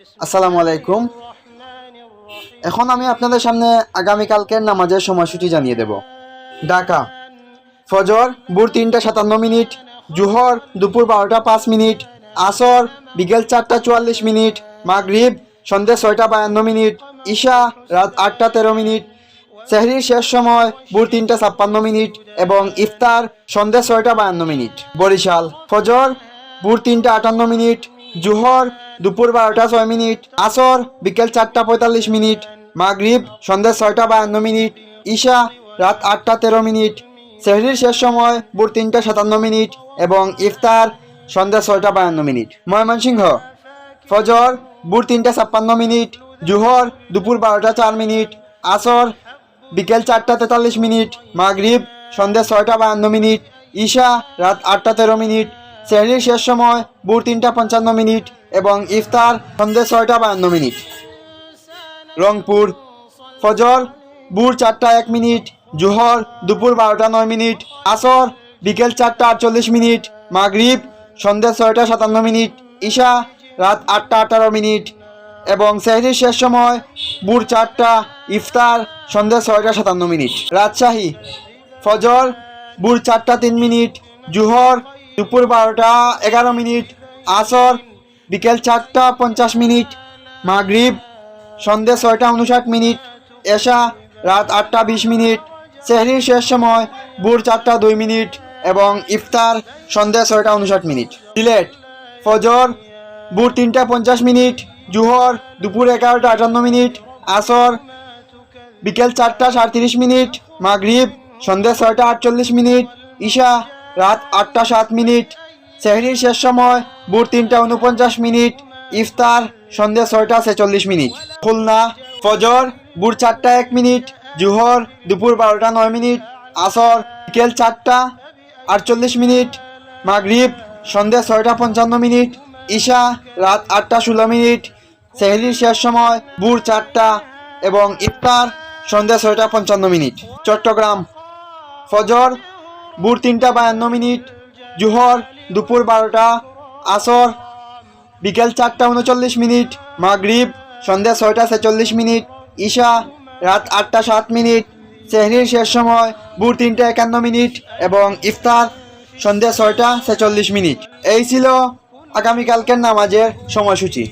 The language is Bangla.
আসসালামু আলাইকুম। এখন আমি আপনাদের সামনে আগামীকালকের নামাজের সময়সূচি জানিয়ে দেব। ঢাকা, ফজর, ভোর তিনটা সাতান্ন মিনিট, জুহর দুপুর বারোটা পাঁচ মিনিট, আসর বিকেল চারটা চুয়াল্লিশ মিনিট, মাগরিব সন্ধ্যে ছয়টা বায়ান্ন মিনিট, ঈশা রাত আটটা তেরো মিনিট, সেহরির শেষ সময় ভোর তিনটা ছাপ্পান্ন মিনিট এবং ইফতার সন্ধ্যে ছয়টা বায়ান্ন মিনিট। বরিশাল, ফজর ভোর তিনটা আটান্ন মিনিট, জুহর দুপুর বারোটা ছয় মিনিট, আসর বিকেল চারটা পঁয়তাল্লিশ মিনিট, মাগরীব সন্ধ্যা ছয়টা বায়ান্ন মিনিট, ঈশা রাত আটটা তেরো মিনিট, সেহরির শেষ সময় ভোর তিনটা সাতান্ন মিনিট এবং ইফতার সন্ধ্যা ছয়টা বায়ান্ন মিনিট। ময়মনসিংহ, ফজর ভোর তিনটা ছাপ্পান্ন মিনিট, জুহর দুপুর বারোটা চার মিনিট, আসর বিকেল চারটা তেতাল্লিশ মিনিট, মাগরীব সন্ধ্যা ছয়টা বায়ান্ন মিনিট, ঈশা রাত আটটা তেরো মিনিট, সেহরির শেষ সময় ভোর তিনটা পঞ্চান্ন মিনিট এবং ইফতার সন্ধ্যে ছয়টা বায়ান্ন মিনিট। রংপুর, ফজর, ভোর চারটা এক মিনিট, জোহর দুপুর বারোটা নয় মিনিট, আসর বিকেল চারটা আটচল্লিশ মিনিট, মাগরিব সন্ধ্যে ছয়টা সাতান্ন মিনিট, ঈশা রাত আটটা আঠারো মিনিট এবং সেহরির শেষ সময় ভোর চারটা, ইফতার সন্ধ্যে ছয়টা সাতান্ন মিনিট। রাজশাহী, ফজর ভোর চারটা তিন মিনিট, জুহর দুপুর বারোটা এগারো মিনিট, আসর বিকেল চারটা পঞ্চাশ মিনিট, মাগরিব সন্ধ্যে ছয়টা উনষাট মিনিট, এশা রাত আটটা বিশ মিনিট, সেহরির শেষ সময় ভোর চারটা দুই মিনিট এবং ইফতার সন্ধ্যে ছয়টা উনষাট মিনিট। সিলেট ফজর ভোর তিনটা পঞ্চাশ মিনিট, জুহর দুপুর এগারোটা আটান্ন মিনিট, আসর বিকেল চারটা সাঁত্রিশ মিনিট, মাগরিব সন্ধ্যে ছয়টা আটচল্লিশ মিনিট, ঈশা রাত আটটা সাত মিনিট, সেহরির শেষ সময় ভোর তিনটা উনপঞ্চাশ মিনিট, ইফতার সন্ধ্যে ছয়টা ছেচল্লিশ মিনিট। খুলনা, ফজর, ভোর চারটা এক মিনিট, জুহর, দুপুর বারোটা নয় মিনিট, আসর, বিকেল চারটা আটচল্লিশ মিনিট, মাগরিব, সন্ধ্যে ছয়টা পঞ্চান্ন মিনিট, ঈশা, রাত আটটা ষোলো মিনিট সেহরির শেষ সময়, ভোর চারটা এবং ইফতার সন্ধ্যা ছয়টা পঞ্চান্ন মিনিট। চট্টগ্রাম, ফজর, ভোর তিনটা বায়ান্ন মিনিট, জুহর, দুপুর বারোটা আসর, বিকেল চারটা উনচল্লিশ মিনিট, মাগরীব, সন্ধ্যা ছয়টা ছেচল্লিশ মিনিট, ঈশা, রাত আটটা সাত মিনিট, সেহরির শেষ সময়, ভোর তিনটা একান্ন মিনিট এবং ইফতার সন্ধ্যা ছয়টা ছেচল্লিশ মিনিট। এই ছিল আগামীকালকের নামাজের সময়সূচি।